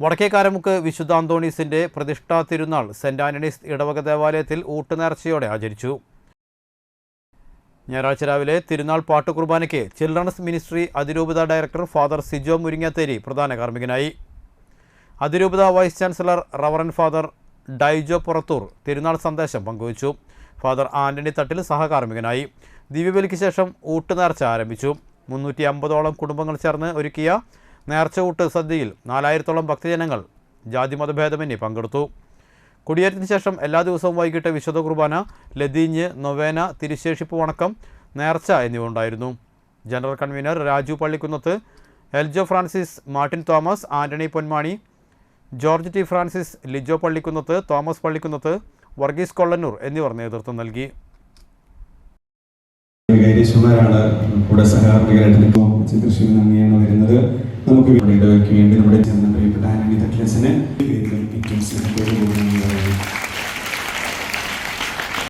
വടക്കേക്കാരമുക്ക് വിശുദ്ധ അന്തോണീസിന്റെ പ്രതിഷ്ഠാ തിരുനാൾ saint Antony's ഇടവക ദേവാലയത്തിൽ ഊട്ടുനേർച്ചയോടെ ആചരിച്ചു. ഞായറാഴ്ച രാവിലെ തിരുനാൾ പാട്ടുകുർബാനയ്ക്ക് ചിൽഡ്രൻസ് മിനിസ്ട്രി അതിരൂപത ഡയറക്ടർ ഫാദർ സിജോ മുരിങ്ങത്തേരി പ്രധാന കാർമ്മികനായി. അതിരൂപത vice chancellor reverend father Daijo Purathur തിരുനാൾ സന്ദേശം പങ്കുവച്ചു. ഫാദർ ആന്റണി തട്ടിൽ സഹകാർമ്മികനായി. ദിവ്യബലിക്ക് ശേഷം ഊട്ടുനേർച്ച ആരംഭിച്ചു. മുന്നൂറ്റി അമ്പതോളം കുടുംബങ്ങൾ ചേർന്ന് ഒരുക്കിയ നേർച്ച ഊട്ട് സദ്യയിൽ നാലായിരത്തോളം ഭക്തജനങ്ങൾ ജാതി ജാതിമതഭേദമന്യേ പങ്കെടുത്തു. കുടിയേറ്റത്തിന് ശേഷം എല്ലാ ദിവസവും വൈകിട്ട് വിശുദ്ധ കുർബാന ലതീഞ്ഞ് നൊവേന തിരുശേഷിപ്പ് വണക്കം നേർച്ച എന്നിവ ഉണ്ടായിരുന്നു. General convener Raju Pallikkunnath Eljo Francis Martin Thomas Antony Ponmani George T Francis Lijo Pallikkunnath Thomas Pallikkunnath Varghese Kollannur എന്നിവർ നേതൃത്വം നൽകി. വികാരിയന്മാരാണ് കൂടെ സഹകാർമ്മികരായിട്ട് നിൽക്കുമ്പോൾ തൃശ്ശൂരിൽ അങ്ങനെയാണ് വരുന്നത്. നമുക്ക് വേണ്ടി നമ്മുടെ പ്രിയപ്പെട്ട സ്നേഹത്തോടുകൂടി